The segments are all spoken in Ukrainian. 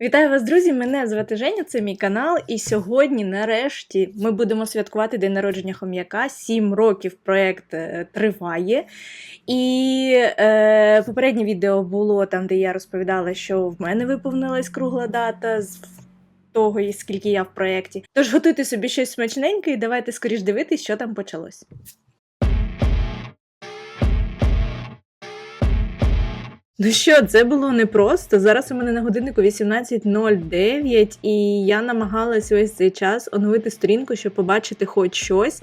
Вітаю вас, друзі! Мене звати Женя, це мій канал. І сьогодні, нарешті, ми будемо святкувати день народження хом'яка. Сім років проєкт е, триває. І е, попереднє відео було там, де я розповідала, що в мене виповнилась кругла дата з того, скільки я в проєкті. Тож готуйте собі щось смачненьке і давайте скоріш дивитись, що там почалось. Ну що, це було непросто. Зараз у мене на годиннику 18.09, і я намагалась весь цей час оновити сторінку, щоб побачити хоч щось.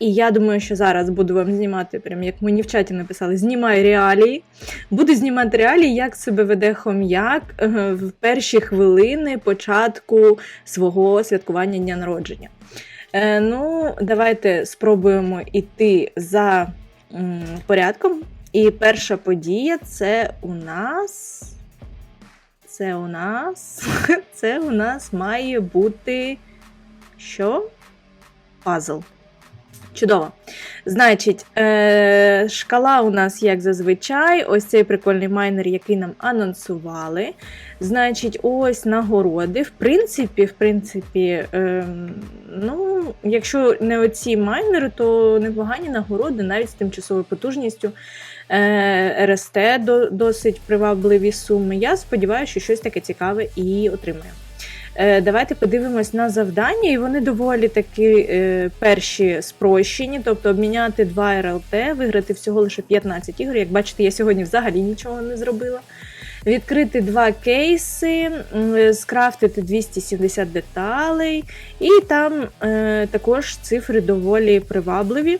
І я думаю, що зараз буду вам знімати, прям як мені в чаті написали, знімай реалії. Буду знімати реалії, як себе веде хом'як е, в перші хвилини початку свого святкування дня народження. Е, ну, давайте спробуємо йти за м, порядком. І перша подія це у нас. Це у нас. Це у нас має бути. Що? Пазл. Чудово. Значить, е- шкала у нас, як зазвичай, ось цей прикольний майнер, який нам анонсували. Значить, ось нагороди. В принципі, в принципі, е- ну, якщо не оці майнери, то непогані нагороди навіть з тимчасовою потужністю. Е, РСТ досить привабливі суми. Я сподіваюся, що щось таке цікаве і отримаю. Е, давайте подивимось на завдання, і вони доволі такі е, перші спрощені, тобто обміняти 2 РЛТ, виграти всього лише 15 ігор. Як бачите, я сьогодні взагалі нічого не зробила. Відкрити два кейси, скрафтити 270 деталей, і там е, також цифри доволі привабливі.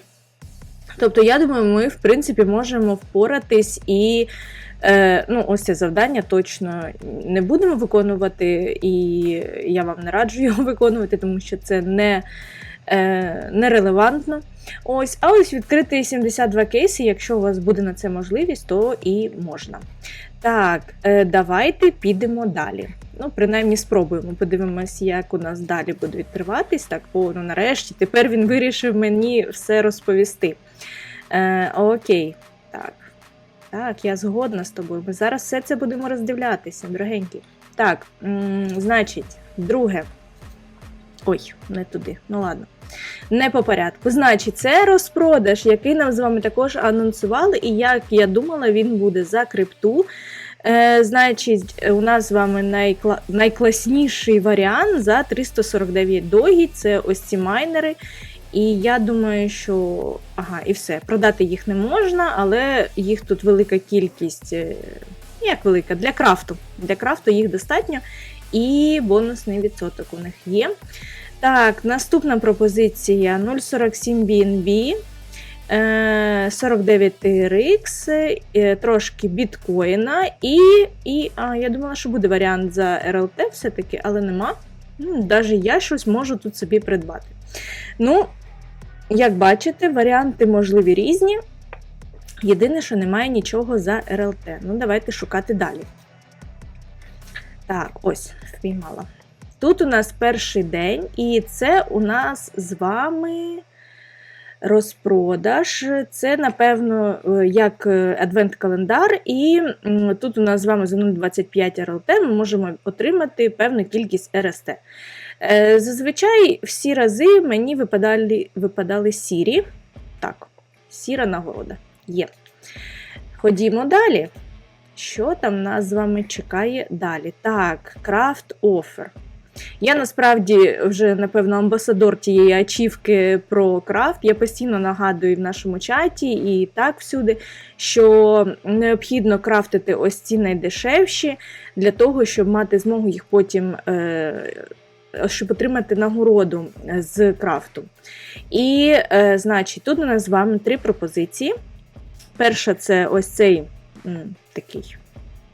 Тобто, я думаю, ми, в принципі, можемо впоратись і. Е, ну, ось це завдання точно не будемо виконувати, і я вам не раджу його виконувати, тому що це не е, нерелевантно. Ось, А ось відкрити 72 кейси, якщо у вас буде на це можливість, то і можна. Так, е, давайте підемо далі. Ну, принаймні спробуємо. Подивимось, як у нас далі буде відкриватись. Так, о, ну нарешті, тепер він вирішив мені все розповісти. Е, Окей, так. Так, я згодна з тобою. Ми зараз все це будемо роздивлятися, дорогенькі. Так, значить, друге. Ой, не туди. Ну ладно. Не по порядку. Значить, це розпродаж, який нам з вами також анонсували, і як я думала, він буде за крипту. Е, Значить, у нас з вами найкла... найкласніший варіант за 349 догі. Це ось ці майнери. І я думаю, що ага, і все. Продати їх не можна, але їх тут велика кількість, е, як велика, для крафту. Для крафту їх достатньо. І бонусний відсоток у них є. Так, наступна пропозиція 0,47 BNB. 49 TRX, трошки біткоїна, і і а, я думала, що буде варіант за RLT все-таки, але нема. Навіть ну, я щось можу тут собі придбати. Ну, як бачите, варіанти можливі різні. Єдине, що немає нічого за РЛТ. Ну, давайте шукати далі. Так, ось, впіймала. Тут у нас перший день, і це у нас з вами розпродаж. Це, напевно, е, як адвент-календар, і тут у нас з вами за 0,25 РЛТ ми можемо отримати певну кількість РСТ. Е, зазвичай всі рази мені випадали випадали сірі. Так, сіра нагорода є. Ходімо далі. Що там нас з вами чекає далі? Так, крафт офер. Я насправді вже, напевно, амбасадор тієї ачівки про крафт. Я постійно нагадую в нашому чаті і так всюди, що необхідно крафтити ось ці найдешевші для того, щоб мати змогу їх потім. Е щоб отримати нагороду з крафту. І, е, значить, тут у нас з вами три пропозиції. Перша це ось цей такий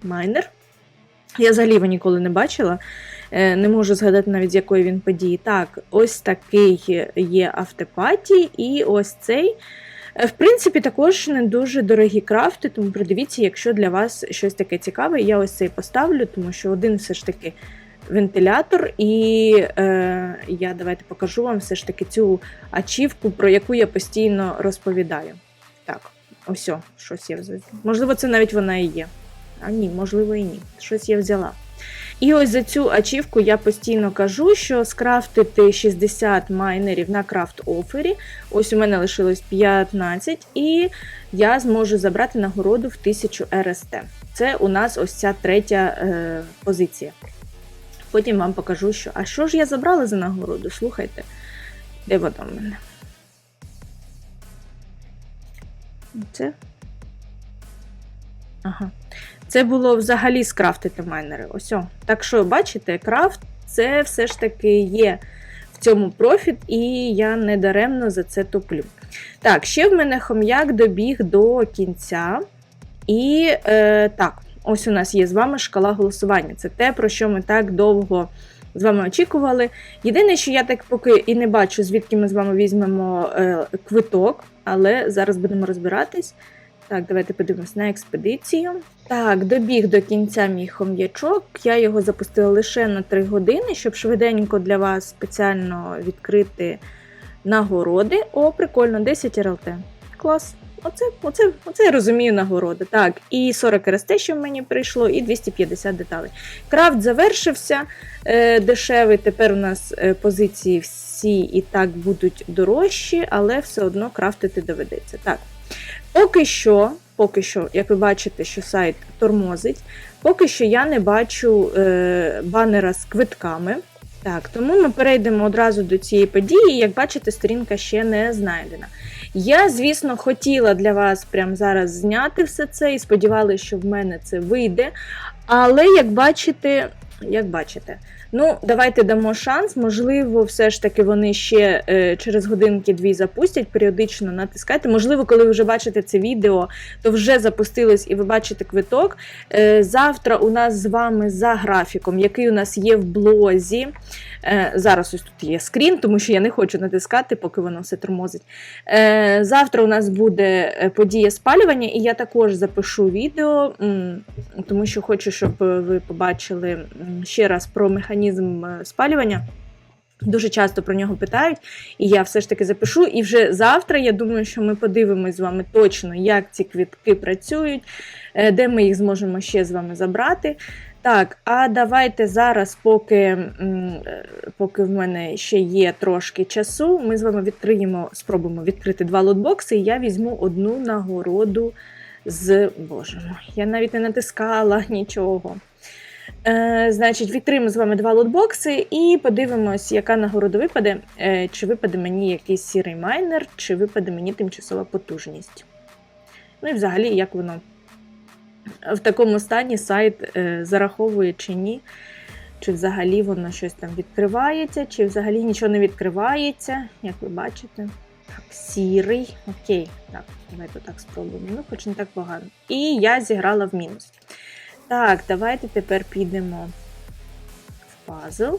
майнер. Я взагалі його ніколи не бачила. Е, не можу згадати навіть, з якої він події. Так, ось такий є автопатій, і ось цей. Е, в принципі, також не дуже дорогі крафти, тому придивіться, якщо для вас щось таке цікаве, я ось цей поставлю, тому що один все ж таки вентилятор, і е, я давайте покажу вам все ж таки цю ачівку, про яку я постійно розповідаю. Так, ось, щось я взяла. Можливо, це навіть вона і є. А ні, можливо, і ні. Щось я взяла. І ось за цю ачівку я постійно кажу, що скрафтити 60 майнерів на крафт офері. Ось у мене лишилось 15, і я зможу забрати нагороду в 1000 РСТ. Це у нас ось ця третя е, позиція. Потім вам покажу, що. А що ж я забрала за нагороду? Слухайте, де вона в мене? Це? Ага. Це було взагалі скрафтити майнери. Ось. о. Так що, бачите, крафт це все ж таки є в цьому профіт, і я не даремно за це туплю. Так, ще в мене хом'як добіг до кінця. І е, так, ось у нас є з вами шкала голосування. Це те, про що ми так довго з вами очікували. Єдине, що я так поки і не бачу, звідки ми з вами візьмемо е, квиток, але зараз будемо розбиратись. Так, давайте подивимось на експедицію. Так, добіг до кінця мій хом'ячок. Я його запустила лише на 3 години, щоб швиденько для вас спеціально відкрити нагороди. О, прикольно, 10 РЛТ. Клас. Оце, оце, оце я розумію нагороди. Так, і 40 РСТ, що мені прийшло, і 250 деталей. Крафт завершився е, дешевий. Тепер у нас е, позиції всі і так будуть дорожчі, але все одно крафтити доведеться. Так. Поки що, поки що, як ви бачите, що сайт тормозить, поки що я не бачу е, банера з квитками. Так, тому ми перейдемо одразу до цієї події. Як бачите, сторінка ще не знайдена. Я, звісно, хотіла для вас прямо зараз зняти все це і сподівалася, що в мене це вийде. Але як бачите, як бачите, ну, давайте дамо шанс. Можливо, все ж таки вони ще е, через годинки-дві запустять, періодично натискайте. Можливо, коли ви вже бачите це відео, то вже запустилось і ви бачите квиток. Е, завтра у нас з вами за графіком, який у нас є в блозі. Е, зараз ось тут є скрін, тому що я не хочу натискати, поки воно все тормозить. Е, завтра у нас буде е, подія спалювання, і я також запишу відео, тому що хочу, щоб ви побачили ще раз про механізм спалювання. Дуже часто про нього питають, і я все ж таки запишу. І вже завтра я думаю, що ми подивимось з вами точно, як ці квітки працюють, де ми їх зможемо ще з вами забрати. Так, а давайте зараз, поки поки в мене ще є трошки часу, ми з вами відкриємо, спробуємо відкрити два лотбокси, і я візьму одну нагороду з. Боже мой, я навіть не натискала нічого. Е, Значить, відкриємо з вами два лотбокси і подивимось, яка нагорода випаде. Е, Чи випаде мені якийсь сірий майнер, чи випаде мені тимчасова потужність. Ну і взагалі, як воно в такому стані сайт е, зараховує чи ні, чи взагалі воно щось там відкривається, чи взагалі нічого не відкривається, як ви бачите. Так, сірий. Окей, так, давайте так спробуємо. Ну, хоч не так погано. І я зіграла в мінус. Так, давайте тепер підемо в пазл.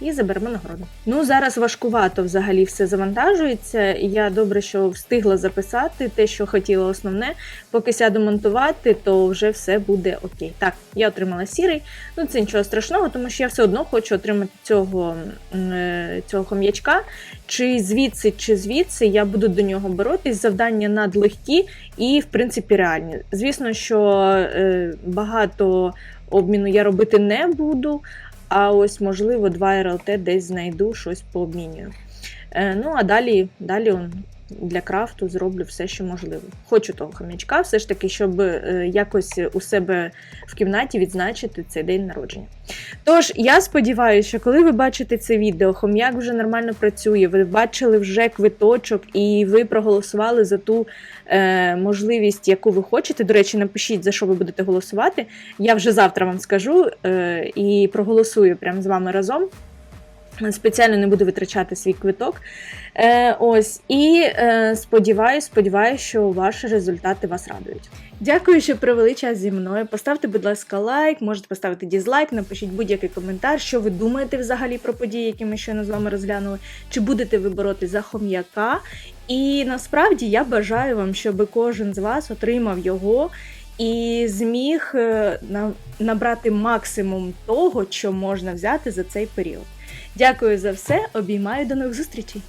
І заберемо нагороду. Ну, зараз важкувато взагалі все завантажується. Я добре, що встигла записати те, що хотіла основне. Поки сяду монтувати, то вже все буде окей. Так, я отримала сірий. Ну, це нічого страшного, тому що я все одно хочу отримати цього е, цього хом'ячка. Чи звідси, чи звідси я буду до нього боротись. Завдання надлегкі і, в принципі, реальні. Звісно, що е, багато обміну я робити не буду. А ось, можливо, два РЛТ десь знайду, щось пообмінюю. Е, ну, а далі далі он, для крафту зроблю все, що можливо. Хочу того хомячка, все ж таки, щоб е, якось у себе в кімнаті відзначити цей день народження. Тож, я сподіваюся, що коли ви бачите це відео, хом'як вже нормально працює, ви бачили вже квиточок і ви проголосували за ту е, можливість, яку ви хочете. До речі, напишіть, за що ви будете голосувати. Я вже завтра вам скажу е, і проголосую прямо з вами разом. Спеціально не буду витрачати свій квиток. Е, Ось, І е, сподіваюся, сподіваюся, що ваші результати вас радують. Дякую, що провели час зі мною. Поставте, будь ласка, лайк, можете поставити дізлайк, напишіть будь-який коментар, що ви думаєте взагалі про події, які ми щойно з вами розглянули, чи будете ви боротися за хом'яка. І насправді я бажаю вам, щоб кожен з вас отримав його. І зміг е, набрати максимум того, що можна взяти за цей період. Дякую за все, обіймаю до нових зустрічей!